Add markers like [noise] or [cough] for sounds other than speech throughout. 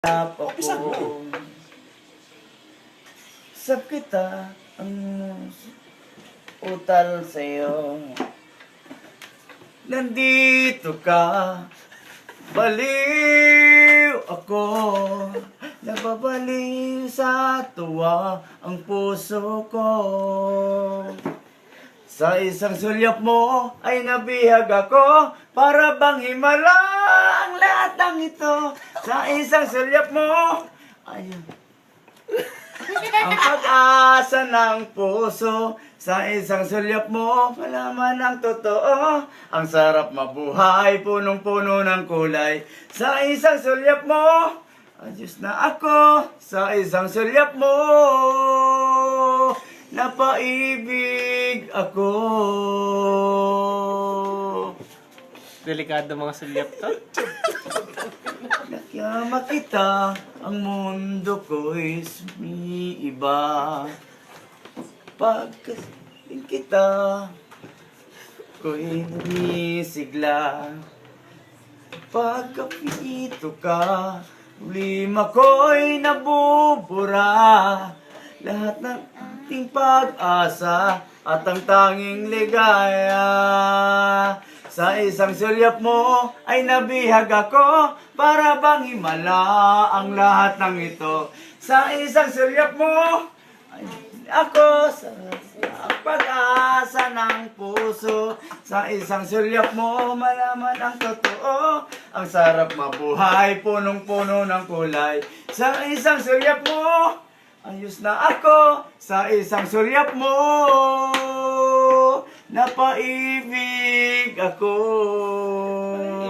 Tap ako. Sab kita ang utal sa'yo. Nandito ka, baliw ako. Nababaliw sa tuwa ang puso ko. Sa isang sulyap mo ay nabihag ako para bang himala ang lahat ng ito. Sa isang sulyap mo. Ay ang pag-asa ng puso sa isang sulyap mo malaman ang totoo. Ang sarap mabuhay punong-puno ng kulay. Sa isang sulyap mo ayos na ako sa isang sulyap mo napaibig ako. Delikado mga sulyap to. [laughs] Nakiyama kita, ang mundo ko'y sumiiba. Pagkasing kita, ko'y namisigla. Pagkapito ka, lima ko'y nabubura. Lahat ng ating pag-asa at ang tanging ligaya. Sa isang sulyap mo ay nabihag ako para bang himala ang lahat ng ito. Sa isang sulyap mo ay ako sa, sa pag-asa ng puso. Sa isang sulyap mo malaman ang totoo. Ang sarap mabuhay, punong-puno ng kulay. Sa isang sulyap mo Ayos na ako sa isang sulyap mo. Napaibig ako.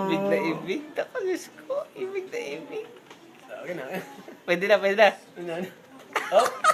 Ibig na ibig. Ako, Diyos ko. Ibig na ibig. Okay na. Pwede na, pwede na. Ano na? Oh.